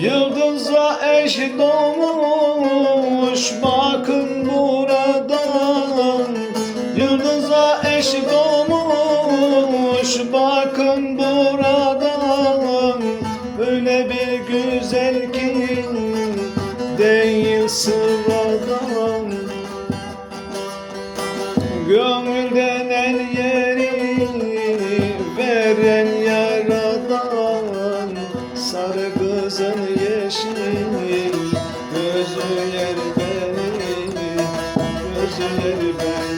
Yıldızla eş doğmuş bakın buradan. Yıldızla eş doğmuş bakın buradan. Öyle bir güzel ki değil sıradan. Gönülden el yeri veren yaradan. Sarı kızın yeşil gözü yer beni Gözü yer beni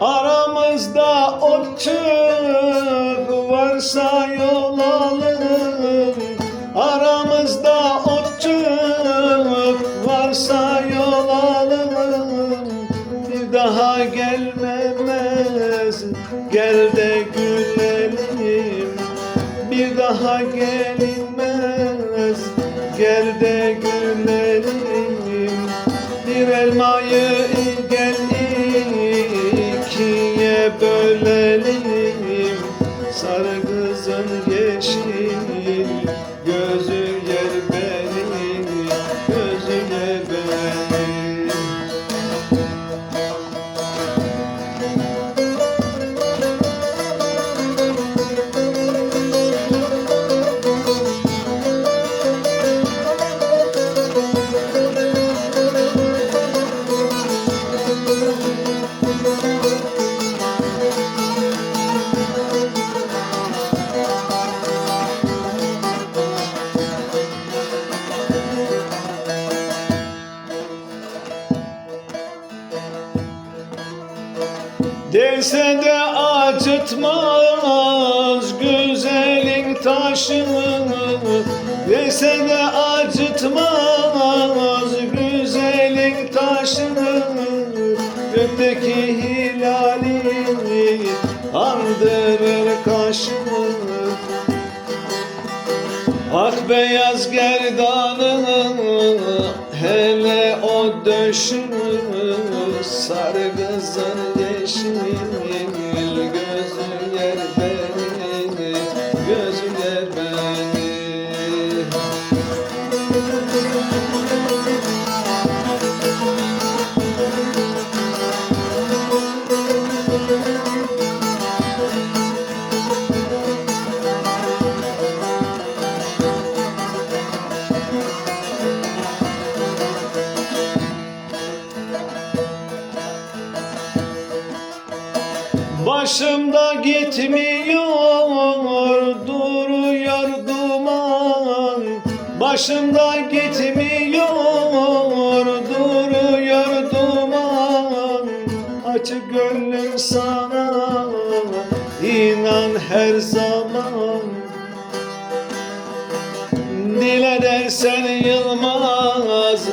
Aramızda ot çöp varsa yol alın Aramızda ot çöp varsa yol alın Bir daha gelmemez gel de gülelim. Bir daha gelinmez gel de gülelim. Bir elmayı Dese de acıtmaz güzelin taşı Dese de acıtmaz güzelin taşı Gökteki hilali andırır kaşı Ak beyaz gerdanın hele o döşünü sarı kızın yeşil Başımda gitmiyor duruyor duman. Başımda gitmiyor duruyor duman. Açık gönlüm sana inan her zaman. Dile dersen Yılmaz